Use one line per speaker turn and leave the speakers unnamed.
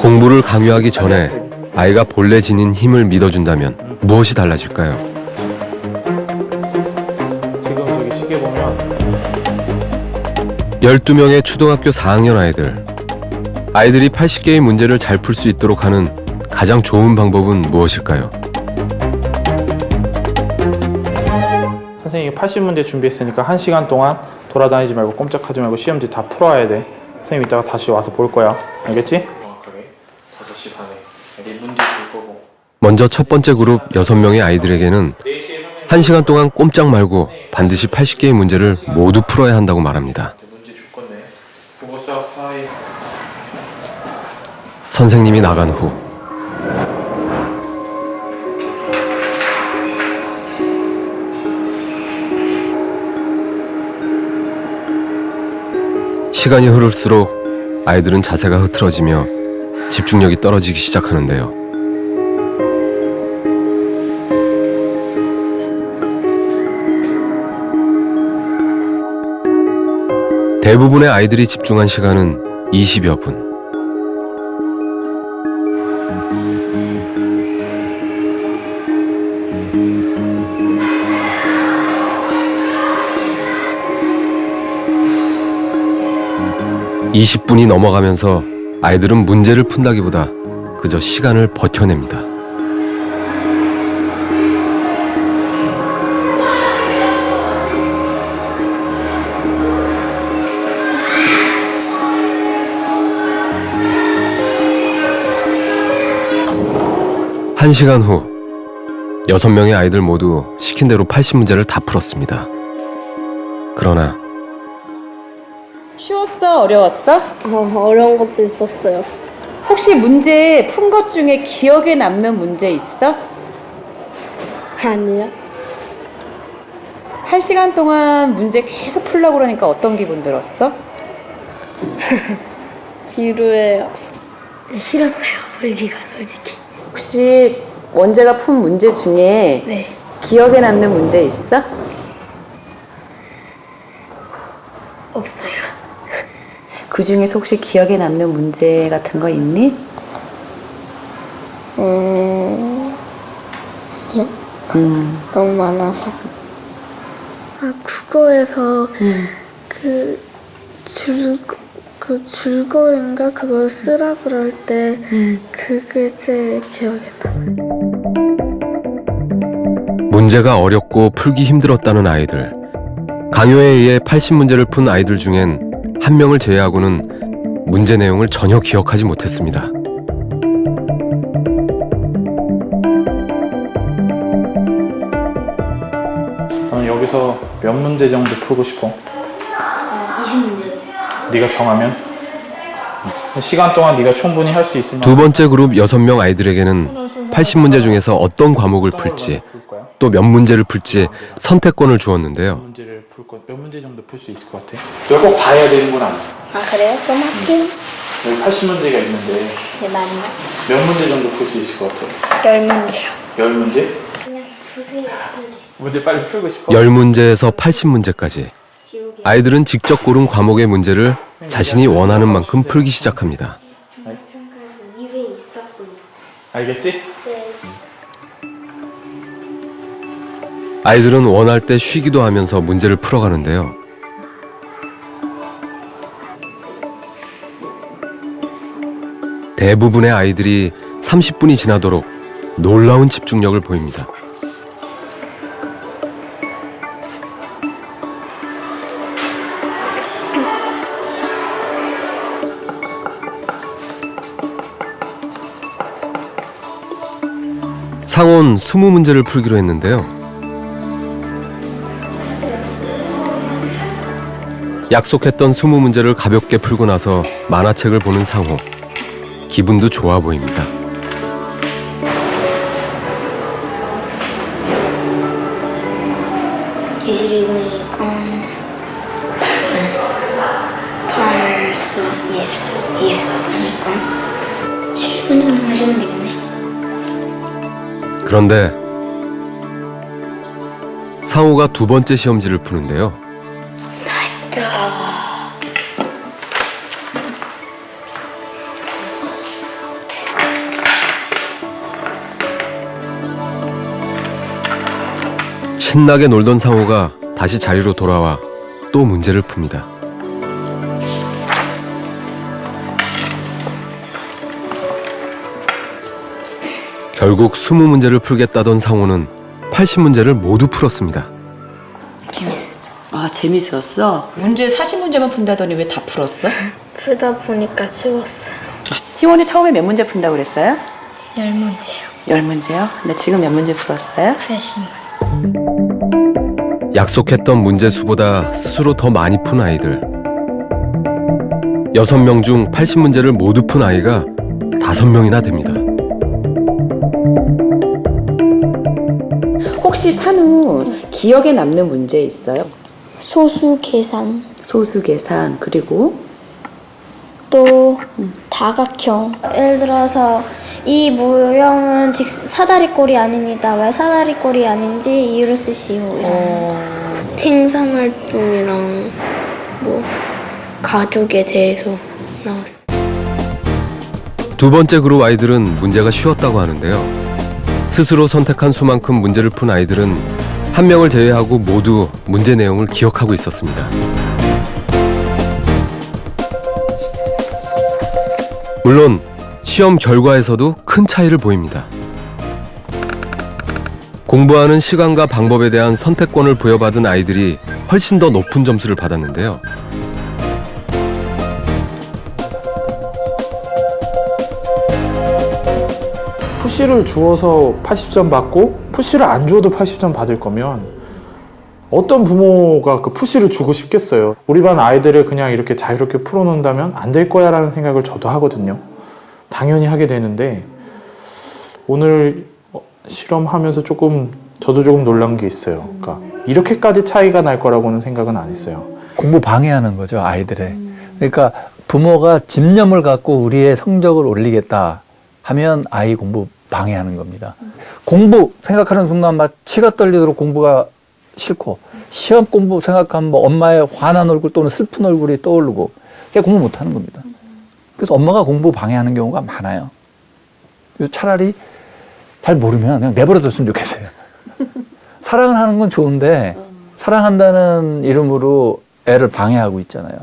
공부를 강요하기 전에 아이가 본래 지닌 힘을 믿어준다면 무엇이 달라질까요?
지금 저기 시계 보면
12명의 초등학교 4학년 아이들. 아이들이 80개의 문제를 잘 풀 수 있도록 하는 가장 좋은 방법은 무엇일까요?
선생님이 80문제 준비했으니까 1시간 동안 돌아다니지 말고 꼼짝하지 말고 시험지 다 풀어야 돼. 선생님 이따가 다시 와서 볼 거야. 알겠지? 정확하게 5시 반에 문제 줄 거고
먼저 첫 번째 그룹 6명의 아이들에게는
4시에 선생님
1시간 동안 꼼짝 말고 반드시 80개의 문제를 모두 풀어야 한다고 말합니다.
문제 줄 건데 국어 수학 사이
선생님이 나간 후 시간이 흐를수록 아이들은 자세가 흐트러지며 집중력이 떨어지기 시작하는데요. 대부분의 아이들이 집중한 시간은 20여 분. 이십 분이 넘어가면서 아이들은 문제를 푼다기보다 그저 시간을 버텨냅니다. 한 시간 후, 여섯 명의 아이들 모두 시킨 대로 80문제를 다 풀었습니다. 그러나
쉬웠어? 어려웠어?
어, 어려운 것도 있었어요.
혹시 문제 푼 것 중에 기억에 남는 문제 있어?
아니요.
한 시간 동안 문제 계속 풀려고 그러니까 어떤 기분 들었어?
지루해요. 싫었어요. 풀기가 솔직히.
혹시 원재가 푼 문제 중에
네.
기억에 남는 문제 있어?
없어요.
그 중에서 혹시 기억에 남는 문제 같은 거 있니?
음. 아니요. 너무 많아서. 아, 국어에서 그 줄, 그 줄거리인가 그걸 쓰라 그럴 때 그게 제일 기억에 나.
문제가 어렵고 풀기 힘들었다는 아이들. 강요에 의해 80문제를 푼 아이들 중엔 한 명을 제외하고는 문제 내용을 전혀 기억하지 못했습니다.
너는 여기서 몇 문제 정도 풀고 싶어?
20문제.
네가 정하면 시간 동안 네가 충분히 할 수 있을
두 번째 그룹 6명 아이들에게는 80문제 중에서 어떤 과목을 풀지? 또 몇 문제를 풀지 선택권을 주었는데요.
문제를 풀 거, 몇 문제 정도 풀 수 있을 것 같아? 이걸 꼭다 해야 되는 건 아니야.
아, 그래요? 그럼 할게요.
여기 80문제가 있는데
네, 맞나?
몇 문제 정도 풀 수 있을 것 같아?
열 문제요.
10문제?
그냥 보세요.
문제 빨리 풀고 싶어?
10문제에서 80문제까지
지우개.
아이들은 직접 고른 과목의 문제를 자신이 원하는 만큼 풀기 시작합니다.
평가는 2회 있었고.
알겠지?
네.
아이들은 원할 때 쉬기도 하면서 문제를 풀어가는데요. 대부분의 아이들이 30분이 지나도록 놀라운 집중력을 보입니다. 상온 20문제를 풀기로 했는데요. 약속했던 20문제를 가볍게 풀고 나서 만화책을 보는 상호. 기분도 좋아 보입니다.
이십이니까 팔수 이십사 이십사니까 7분 정도 하시면 되겠네.
그런데 상호가 두 번째 시험지를 푸는데요.
자.
신나게 놀던 상호가 다시 자리로 돌아와 또 문제를 풉니다. 결국 20문제를 풀겠다던 상호는 80문제를 모두 풀었습니다.
재밌었어.
아 재밌었어. 문제 40문제만 푼다더니 왜 다 풀었어?
풀다 보니까 쉬웠어요.
희원이 처음에 몇 문제 푼다고 그랬어요?
열 문제요.
열 문제요? 근데 지금 몇 문제 풀었어요?
80만.
약속했던 문제 수보다 스스로 더 많이 푼 아이들. 6명 중 80문제를 모두 푼 아이가 5명이나 됩니다.
혹시 찬우 기억에 남는 문제 있어요?
소수 계산.
소수 계산 그리고
또 다각형. 예를 들어서 이 모형은 직 사다리꼴이 아닙니다. 왜 사다리꼴이 아닌지 이유를 쓰시오. 이런 생산활동이랑 뭐 가족에 대해서 나왔어
두 번째 그룹 아이들은 문제가 쉬웠다고 하는데요. 스스로 선택한 수만큼 문제를 푼 아이들은 한 명을 제외하고 모두 문제 내용을 기억하고 있었습니다. 물론 시험 결과에서도 큰 차이를 보입니다. 공부하는 시간과 방법에 대한 선택권을 부여받은 아이들이 훨씬 더 높은 점수를 받았는데요.
푸시를 주어서 80점 받고 푸시를 안 주어도 80점 받을 거면 어떤 부모가 그 푸시를 주고 싶겠어요. 우리 반 아이들을 그냥 이렇게 자유롭게 풀어놓는다면 안 될 거야 라는 생각을 저도 하거든요. 당연히 하게 되는데 오늘 어, 실험하면서 조금 저도 조금 놀란 게 있어요. 그러니까 이렇게까지 차이가 날 거라고는 생각은 안 했어요.
공부 방해하는 거죠 아이들의. 그러니까 부모가 집념을 갖고 우리의 성적을 올리겠다 하면 아이 공부 방해하는 겁니다. 공부 생각하는 순간 막 치가 떨리도록 공부가 싫고 시험 공부 생각하면 뭐 엄마의 화난 얼굴 또는 슬픈 얼굴이 떠오르고 그게 공부 못하는 겁니다. 그래서 엄마가 공부 방해하는 경우가 많아요. 차라리 잘 모르면 그냥 내버려뒀으면 좋겠어요. 사랑을 하는 건 좋은데 사랑한다는 이름으로 애를 방해하고 있잖아요.